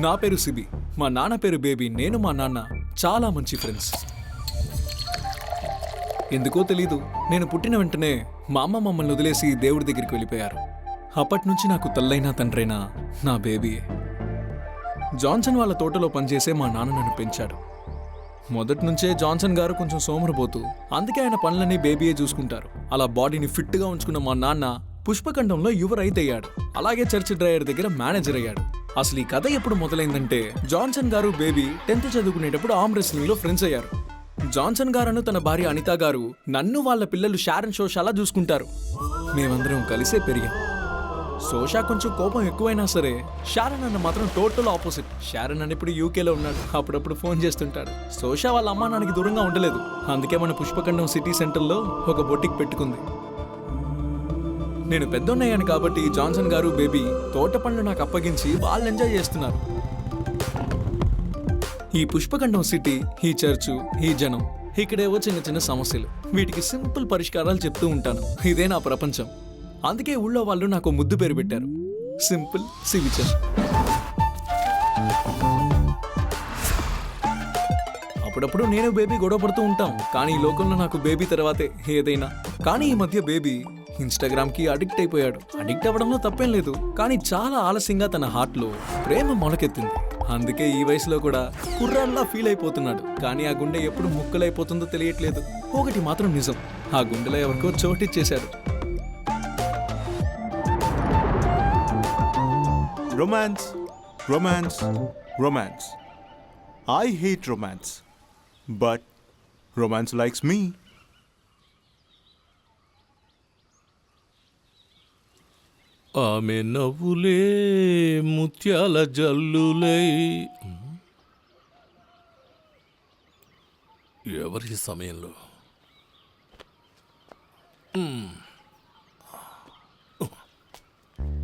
నా పేరు సిబి. మా నాన్న పేరు బేబీ. నేను మా నాన్న. చాలా మంచి ఫ్రెండ్స్ ఎందుకో తెలీదు. నేను పుట్టిన వెంటనే మా అమ్మ మమ్మల్ని వదిలేసి దేవుడి దగ్గరికి వెళ్ళిపోయారు. అప్పటి నుంచి నాకు తల్లైనా తండ్రైనా నా బేబీయే జాన్సన్ వాళ్ళ తోటలో పనిచేసే మా నాన్న నన్ను పెంచాడు. మొదటి నుంచే జాన్సన్ గారు కొంచెం సోమరపోతూ అందుకే ఆయన పనులన్నీ బేబీయే చూసుకుంటారు. అలా బాడీని ఫిట్గా ఉంచుకున్న మా నాన్న పుష్పఖండంలో యువ రైతు అయ్యాడు అలాగే చర్చ్ డ్రైవర్ దగ్గర మేనేజర్ అయ్యాడు. అసలు ఈ కథ ఎప్పుడు మొదలైందంటే జాన్సన్ గారు బేబీ టెన్త్ చదువుకునేటప్పుడు ఆమ్ రెస్లింగ్లో ఫ్రెండ్స్ అయ్యారు. జాన్సన్ గారను తన భార్య అనిత గారు నన్ను వాళ్ళ పిల్లలు షారన్ షోషాలా చూసుకుంటారు. మేమందరం కలిసే పెరిగాం. సోషా కొంచెం కోపం ఎక్కువైనా సరే షారన్ అన్న మాత్రం టోటల్ ఆపోజిట్. షారన్ అని ఇప్పుడు యూకేలో ఉన్నాడు అప్పుడప్పుడు ఫోన్ చేస్తుంటాడు. సోషా వాళ్ళ అమ్మా నాన్నకి దూరంగా ఉండలేదు. అందుకే మన పుష్పఖండం సిటీ సెంటర్లో ఒక బొటిక్ పెట్టుకుంది. నేను పెద్దోన్నయ్యాను కాబట్టి జాన్సన్ గారు బేబీ తోట పనులు నాకు అప్పగించి వాళ్ళు ఎంజాయ్ చేస్తున్నారు. ఈ పుష్పఖండం సిటీ ఈ చర్చు ఈ జనం ఇక్కడేవో చిన్న చిన్న సమస్యలు. వీటికి సింపుల్ పరిష్కారాలు చెప్తూ ఉంటాను. ఇదే నా ప్రపంచం. అందుకే ఊళ్ళో వాళ్ళు నాకు ముద్దు పేరు పెట్టారు. సింపుల్ సివిచర్. అప్పుడప్పుడు నేను బేబీ గొడవ పడుతూ ఉంటాం. కానీ ఈ లోకంలో నాకు బేబీ తర్వాతే ఏదైనా. కానీ ఈ మధ్య బేబీ ఇన్స్టాగ్రామ్కి అడిక్ట్ అయిపోయాడు. అడిక్ట్ అవ్వడంలో తప్పేం లేదు. కానీ చాలా ఆలస్యంగా తన హార్ట్లో ప్రేమ మొలకెత్తింది. అందుకే ఈ వయసులో కూడా కుర్రాల్లా ఫీల్ అయిపోతున్నాడు. కానీ ఆ గుండె ఎప్పుడు ముక్కలైపోతుందో తెలియట్లేదు. ఒకటి మాత్రం నిజం. ఆ గుండెలో ఎవరికో చోటిచ్చేశాడు. Romance romance romance I hate romance but romance likes me ఆమె నవ్వులే ముత్యాల జల్లులై. ఎవరి సమయంలో?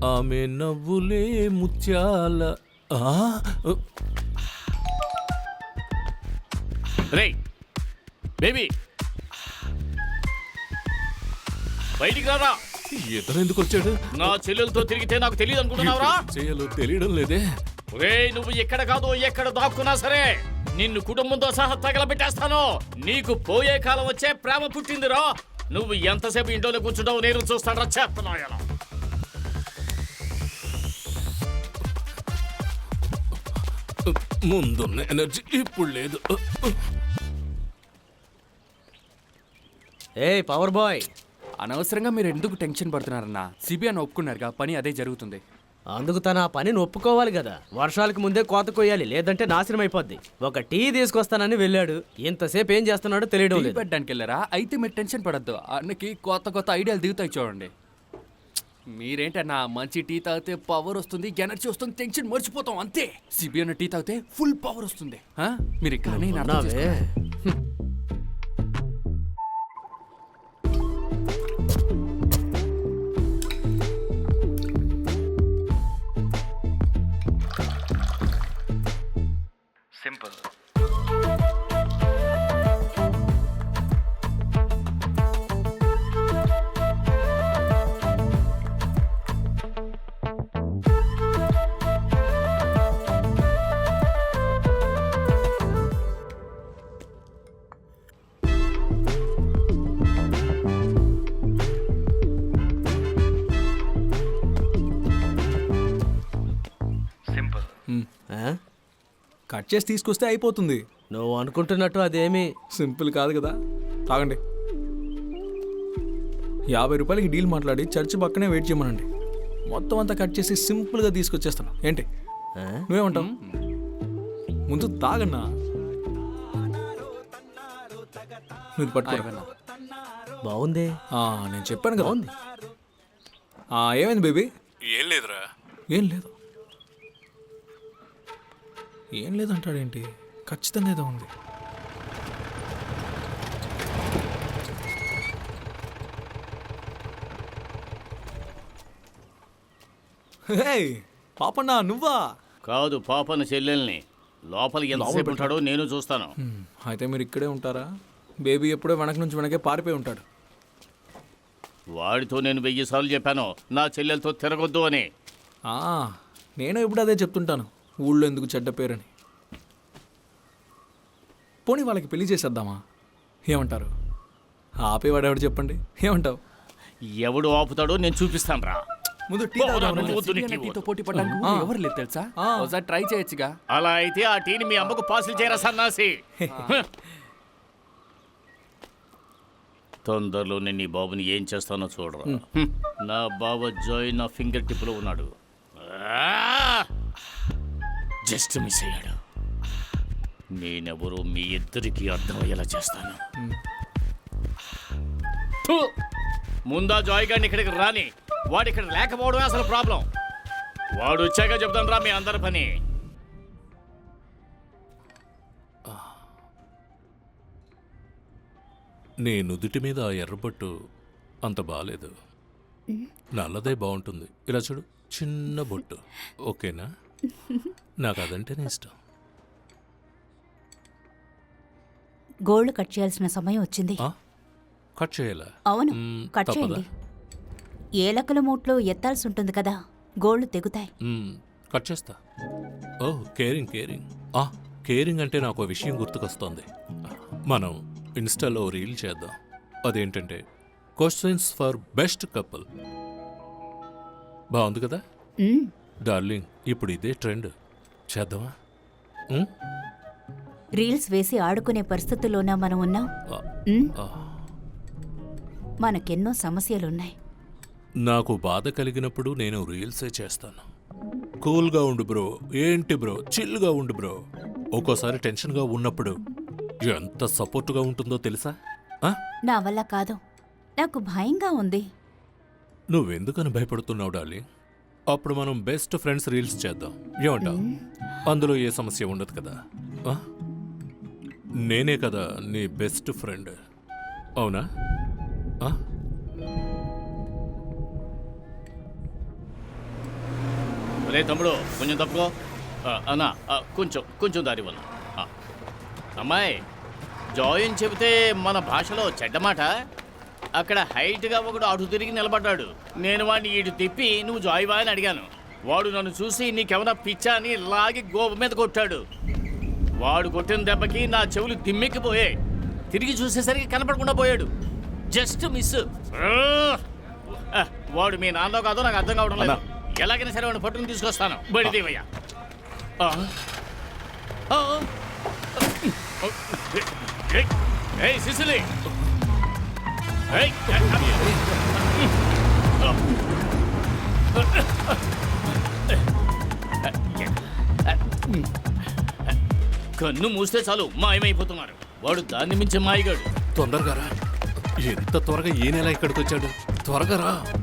ఆమె నవ్వులే ముత్యాల రే బేబీ. బయటికి రారా. ఇతను ఎందుకు వచ్చాడు నా చెల్లెలతో తిరిగితే నాకు తెలియదు అనుకుంటున్నావురా? చేయాలో తెలియడం లేదే. రే నువ్వు ఎక్కడ కాదు ఎక్కడ దాక్కున్నా సరే నిన్ను కుటుంబంతో సహా తగలబెట్టేస్తాను. నీకు పోయే కాలం వచ్చే ప్రేమ పుట్టిందిరా. నువ్వు ఎంతసేపు ఇంట్లోనే కూర్చుంటావు నేను చూస్తాను చేస్తున్నాయలా ముందున్న ఎనర్జీ ఇప్పుడు లేదు. ఏ పవర్ బాయ్. అనవసరంగా మీరు ఎందుకు టెన్షన్ పడుతున్నారన్నా? సిబిఐ అని ఒప్పుకున్నారుగా పని అదే జరుగుతుంది. అందుకు తన ఆ పనిని ఒప్పుకోవాలి కదా. వర్షాలకు ముందే కోత కొయ్యాలి లేదంటే నాశనం అయిపోద్ది. ఒక టీ తీసుకొస్తానని వెళ్ళాడు. ఇంతసేపు ఏం చేస్తున్నాడో తెలియడం లేదు. పెట్టడానికి వెళ్ళారా? అయితే మీరు టెన్షన్ పడద్దు. అన్నకి కొత్త కొత్త ఐడియాలు దిగుతాయి చూడండి. మీరేంటన్నా మంచి టీ తాగితే పవర్ వస్తుంది ఎనర్జీ వస్తుంది టెన్షన్ మర్చిపోతాం అంతే. సిబిఐ అన్న టీ తాగితే ఫుల్ పవర్ వస్తుంది. ఆ? మీరు అర్థం ఉన్నావే? చేసుకోండి. కట్ చేసి తీసుకొస్తే అయిపోతుంది. నువ్వు అనుకుంటున్నట్టు అదేమి. సింపుల్ కాదు కదా. తాగండి. యాభై రూపాయలకి డీల్ మాట్లాడి చర్చి పక్కనే వెయిట్ చేయమనండి. మొత్తం అంతా కట్ చేసి సింపుల్గా తీసుకొచ్చేస్తాను. ఏంటి? నువ్వేమంటావు? ముందు తాగన్నా. మీరు పట్టుకోరా. బాగుంది. ఆ, నేను చెప్పాను కదా. బాగుంది. ఆ, ఏమైంది బేబీ? ఏం లేదురా. ఏం లేదు. ఏం లేదంటాడేంటి? ఖచ్చితంగా ఏదో ఉంది. పాపన్నా నువ్వా? కాదు పాపన చెల్లెల్ని. లోపల ఎంతసేపు ఉంటాడో నేను చూస్తాను. అయితే మీరు ఇక్కడే ఉంటారా? బేబీ ఎప్పుడో వెనక నుంచి వెనకే పారిపోయి ఉంటాడు. వాడితో నేను వెయ్యి సార్లు చెప్పాను నా చెల్లెలతో తిరగొద్దు అని. ఆ, నేను ఎప్పుడు అదే చెప్తుంటాను. ఊళ్ళో ఎందుకు చెడ్డ పేరని? పోనీ వాళ్ళకి పెళ్ళి చేసేద్దామా? ఏమంటారు? ఆపేవాడు ఎవడు చెప్పండి? ఏమంటావు? ఎవడు ఆపుతాడో నేను చూపిస్తాను రా. ముందు టీ పోరా, తాగుదాం నువ్వు రండి. వద్దు, నీకు సిబియన్న టీతో. పోటీ పడడానికి ఊళ్ళో ఎవరు లేదు తెలుసా? ఆ. ఒకసారి ట్రై చేయొచ్చుగా. అలా అయితే ఆ టీని మీ అమ్మకు పాసులు చేయరా సన్నాసి? తొందరలో నేను నీ బాబుని ఏం చేస్తానో చూడరా. నా బావ జాయ్ నా ఫింగర్ టిప్లో ఉన్నాడు జస్ట్ మిస్ అయ్యాడు. నేనెవరో మీ ఇద్దరికి అర్థమయ్యేలా చేస్తాను! ముందా జాయ్ గారిని ఇక్కడికి రాని వాడు ఇక్కడ లేకపోవడమే అసలు ప్రాబ్లం. వాడు వచ్చాక చెప్తాను రా మీ అందరి పని. నీ నుదుటి మీద ఆ ఎర్రబొట్టు అంత బాలేదు. నల్లదే బాగుంటుంది. ఇలా చూడు చిన్న బొట్టు. ఓకేనా? నాకు అదంటేనే ఇష్టం గోళ్ళు కట్ చేయాల్సిన సమయం వచ్చింది. ఆ? కట్ చేయాలా? అవును మ్మ్, కట్ తప్పదా? చేయండి. ఏలకల మూట్లో ఎత్తాల్సి ఉంటుంది కదా గోళ్ళు తెగుతాయి. మ్మ్, కట్ చేస్తా. ఓ కేరింగ్ కేరింగ్. ఆ, కేరింగ్ అంటే నాకు ఒక విషయం గుర్తుకొస్తోంది. మనం ఇన్స్టాలో రీల్ చేద్దాం. అదేంటంటే క్వశ్చన్స్ ఫర్ బెస్ట్ కపుల్ బాగుంది కదా? మ్మ్. డార్లింగ్ ఇప్పుడు ఇదే ట్రెండ్. చేద్దామా? రీల్స్ వేసి ఆడుకునే పరిస్థితుల్లోనా మనం ఉన్నాం? ఆ, మ్మ్? ఆ. మనకెన్నో సమస్యలున్నాయి. నాకు బాధ కలిగినప్పుడు నేను రీల్సే చేస్తాను. కూల్గా ఉండు బ్రో. ఏంటి బ్రో? చిల్గా ఉండు బ్రో. ఒక్కోసారి టెన్షన్గా ఉన్నప్పుడు ఎంత సపోర్టుగా ఉంటుందో తెలుసా? ఆ? నా వల్ల కాదు. నాకు భయంగా ఉంది. నువ్వెందుకని భయపడుతున్నావు డార్లింగ్? అప్పుడు మనం బెస్ట్ ఫ్రెండ్స్ రీల్స్ చేద్దాం. ఏమంటావు? అందులో ఏ సమస్య ఉండదు కదా? ఆ? నేనే కదా నీ బెస్ట్ ఫ్రెండ్ అవునా? ఆ? రే తమ్ముడు కొంచెం తప్పుకో. ఆ, అన్నా ఆ, కొంచెం కొంచెం దారి వల్ల అమ్మాయి జాయిన్ చెబితే మన భాషలో చెడ్డమాట అక్కడ హైట్గా ఒకడు అటు తిరిగి నిలబడ్డాడు నేను వాడిని ఇటు తిప్పి నువ్వు జాయ్ వా అని అడిగాను వాడు నన్ను చూసి నీకేమైనా పిచ్చా అని లాగి గోప మీద కొట్టాడు వాడు కొట్టిన దెబ్బకి నా చెవులు దిమ్మెక్కిపోయాయి తిరిగి చూసేసరికి కనపడకుండా పోయాడు జస్ట్ మిస్ వాడు మీ నాన్నో కాదో నాకు అర్థం కావడం లేదు ఎలాగైనా సరే వాడిని పట్టుకుని తీసుకొస్తాను బడి దేవయ్య సిసిలి ఏయ్, కన్ను మూస్తే చాలు మాయమైపోతున్నారు. వాడు దాన్ని మించి మాయగాడు. తొందరగా రా. ఎంత త్వరగా ఏ నెల ఇక్కడికి వచ్చాడు? త్వరగా రా.